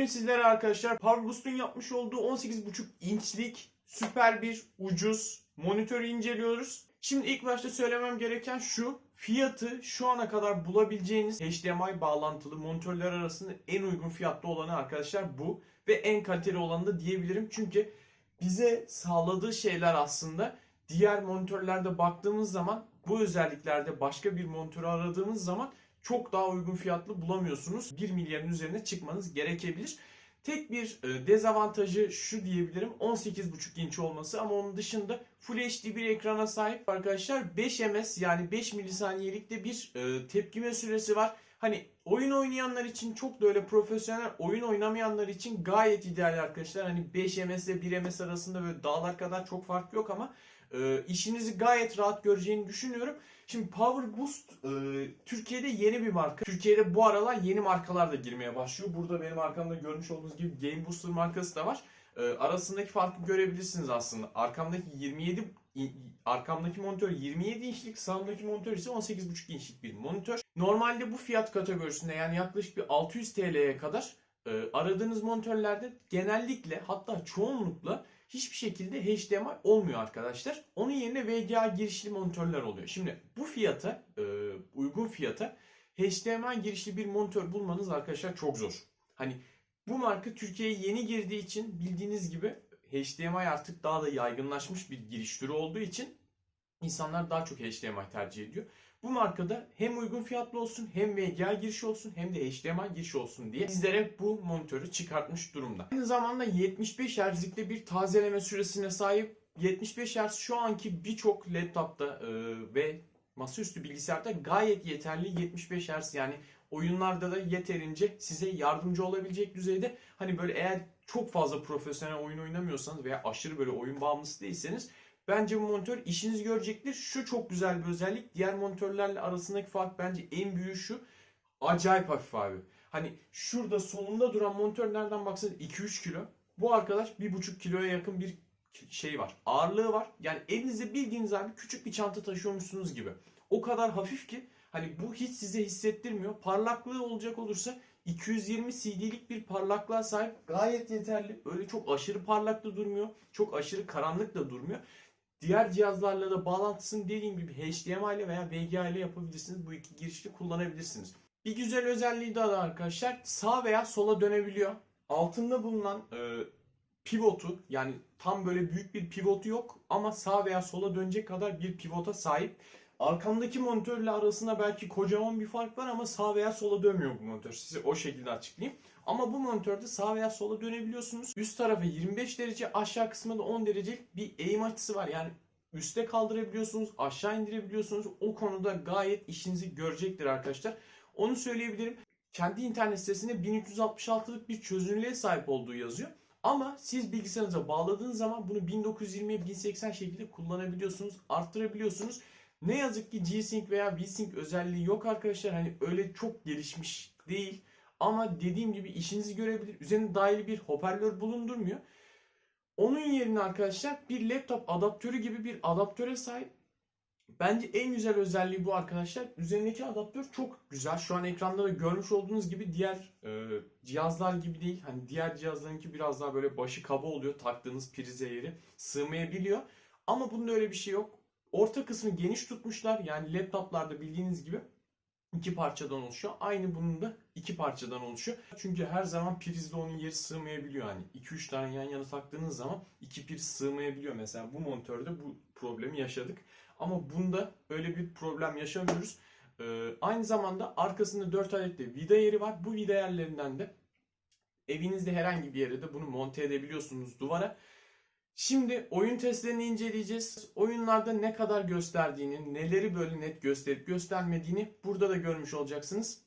Bugün sizlere arkadaşlar Powerboost'un yapmış olduğu 18.5 inçlik süper bir ucuz monitörü inceliyoruz. Şimdi ilk başta söylemem gereken şu. Fiyatı şu ana kadar bulabileceğiniz HDMI bağlantılı monitörler arasında en uygun fiyatlı olanı arkadaşlar bu. Ve en kaliteli olanı da diyebilirim. Çünkü bize sağladığı şeyler aslında diğer monitörlerde baktığımız zaman bu özelliklerde başka bir monitörü aradığımız zaman çok daha uygun fiyatlı bulamıyorsunuz. 1 milyarın üzerine çıkmanız gerekebilir. Tek bir e, dezavantajı şu diyebilirim 18.5 inç olması ama onun dışında Full HD bir ekrana sahip arkadaşlar 5 ms yani 5 milisaniyelik de bir e, tepkime süresi var. Hani oyun oynayanlar için çok da öyle profesyonel oyun oynamayanlar için gayet ideal arkadaşlar. Hani 5 ms ile 1 ms arasında böyle dağlar kadar çok fark yok ama e, işinizi gayet rahat göreceğini düşünüyorum. Şimdi Power Boost e, Türkiye'de yeni bir marka. Türkiye'de bu aralar yeni markalar da girmeye başlıyor. Burada benim arkamda görmüş olduğunuz gibi Game Booster markası da var. E, arasındaki farkı görebilirsiniz aslında. Arkamdaki 27 i- arkamdaki monitör 27 inçlik, sağımdaki monitör ise 18.5 inçlik bir monitör. Normalde bu fiyat kategorisinde yani yaklaşık bir 600 TL'ye kadar e, aradığınız monitörlerde genellikle hatta çoğunlukla hiçbir şekilde HDMI olmuyor arkadaşlar. Onun yerine VGA girişli monitörler oluyor. Şimdi bu fiyata, e, uygun fiyata HDMI girişli bir monitör bulmanız arkadaşlar çok zor. Hani bu marka Türkiye'ye yeni girdiği için bildiğiniz gibi HDMI artık daha da yaygınlaşmış bir giriş türü olduğu için insanlar daha çok HDMI tercih ediyor. Bu markada hem uygun fiyatlı olsun hem VGA girişi olsun hem de HDMI girişi olsun diye bizlere bu monitörü çıkartmış durumda. Aynı zamanda 75 Hz'likte bir tazeleme süresine sahip. 75 Hz şu anki birçok laptopta e, ve masaüstü bilgisayarda gayet yeterli. 75 Hz yani oyunlarda da yeterince size yardımcı olabilecek düzeyde. Hani böyle eğer çok fazla profesyonel oyun oynamıyorsanız veya aşırı böyle oyun bağımlısı değilseniz Bence bu monitör işinizi görecektir. Şu çok güzel bir özellik. Diğer monitörlerle arasındaki fark bence en büyüğü şu. Acayip hafif abi. Hani şurada solunda duran monitör nereden baksanız 2-3 kilo. Bu arkadaş 1,5 kiloya yakın bir şey var. Ağırlığı var. Yani elinizde bildiğiniz abi küçük bir çanta taşıyormuşsunuz gibi. O kadar hafif ki hani bu hiç size hissettirmiyor. Parlaklığı olacak olursa 220 CD'lik bir parlaklığa sahip gayet yeterli. Öyle çok aşırı parlak da durmuyor. Çok aşırı karanlık da durmuyor. Diğer cihazlarla da bağlantısını dediğim gibi HDMI ile veya VGA ile yapabilirsiniz. Bu iki girişli kullanabilirsiniz. Bir güzel özelliği daha da arkadaşlar sağ veya sola dönebiliyor. Altında bulunan e, pivotu yani tam böyle büyük bir pivotu yok ama sağ veya sola dönecek kadar bir pivota sahip. Arkamdaki monitörle arasında belki kocaman bir fark var ama sağ veya sola dönmüyor bu monitör. Size o şekilde açıklayayım. Ama bu monitörde sağ veya sola dönebiliyorsunuz. Üst tarafı 25 derece, aşağı kısmında 10 derecelik bir eğim açısı var. Yani üste kaldırabiliyorsunuz, aşağı indirebiliyorsunuz. O konuda gayet işinizi görecektir arkadaşlar. Onu söyleyebilirim. Kendi internet sitesinde 1366'lık bir çözünürlüğe sahip olduğu yazıyor. Ama siz bilgisayarınıza bağladığınız zaman bunu 1920'ye 1080 şekilde kullanabiliyorsunuz, arttırabiliyorsunuz. Ne yazık ki G-Sync veya V-Sync özelliği yok arkadaşlar. Hani öyle çok gelişmiş değil. Ama dediğim gibi işinizi görebilir. Üzerinde dahili bir hoparlör bulundurmuyor. Onun yerine arkadaşlar bir laptop adaptörü gibi bir adaptöre sahip. Bence en güzel özelliği bu arkadaşlar. Üzerindeki adaptör çok güzel. Şu an ekranda da görmüş olduğunuz gibi diğer e, cihazlar gibi değil. Hani diğer cihazlarınki biraz daha böyle başı kaba oluyor. Taktığınız prize yeri sığmayabiliyor. Ama bunda öyle bir şey yok. Orta kısmı geniş tutmuşlar. Yani laptoplarda bildiğiniz gibi iki parçadan oluşuyor. Aynı bunun da iki parçadan oluşuyor. Çünkü her zaman prizde onun yeri sığmayabiliyor. Hani 2-3 tane yan yana taktığınız zaman iki priz sığmayabiliyor. Mesela bu monitörde bu problemi yaşadık. Ama bunda öyle bir problem yaşamıyoruz. Ee, aynı zamanda arkasında 4 adet de vida yeri var. Bu vida yerlerinden de evinizde herhangi bir yere de bunu monte edebiliyorsunuz duvara. Şimdi oyun testlerini inceleyeceğiz. Oyunlarda ne kadar gösterdiğini, neleri böyle net gösterip göstermediğini burada da görmüş olacaksınız.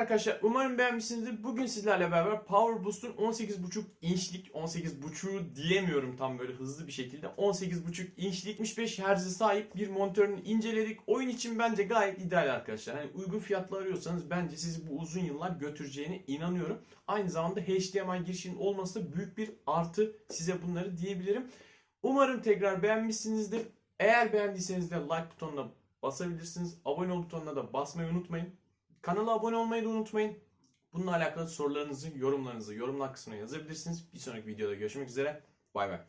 Arkadaşlar umarım beğenmişsinizdir. Bugün sizlerle beraber Power Boost'un 18.5 inçlik 18.5'u diyemiyorum tam böyle hızlı bir şekilde 18.5 inçlik 75 Hz'e sahip bir monitörünü inceledik. Oyun için bence gayet ideal arkadaşlar. Hani uygun fiyatlı arıyorsanız bence sizi bu uzun yıllar götüreceğine inanıyorum. Aynı zamanda HDMI girişinin olması büyük bir artı size bunları diyebilirim. Umarım tekrar beğenmişsinizdir. Eğer beğendiyseniz de like butonuna basabilirsiniz. Abone ol butonuna da basmayı unutmayın. Kanala abone olmayı da unutmayın. Bununla alakalı sorularınızı, yorumlarınızı yorumlar kısmına yazabilirsiniz. Bir sonraki videoda görüşmek üzere. Bay bay.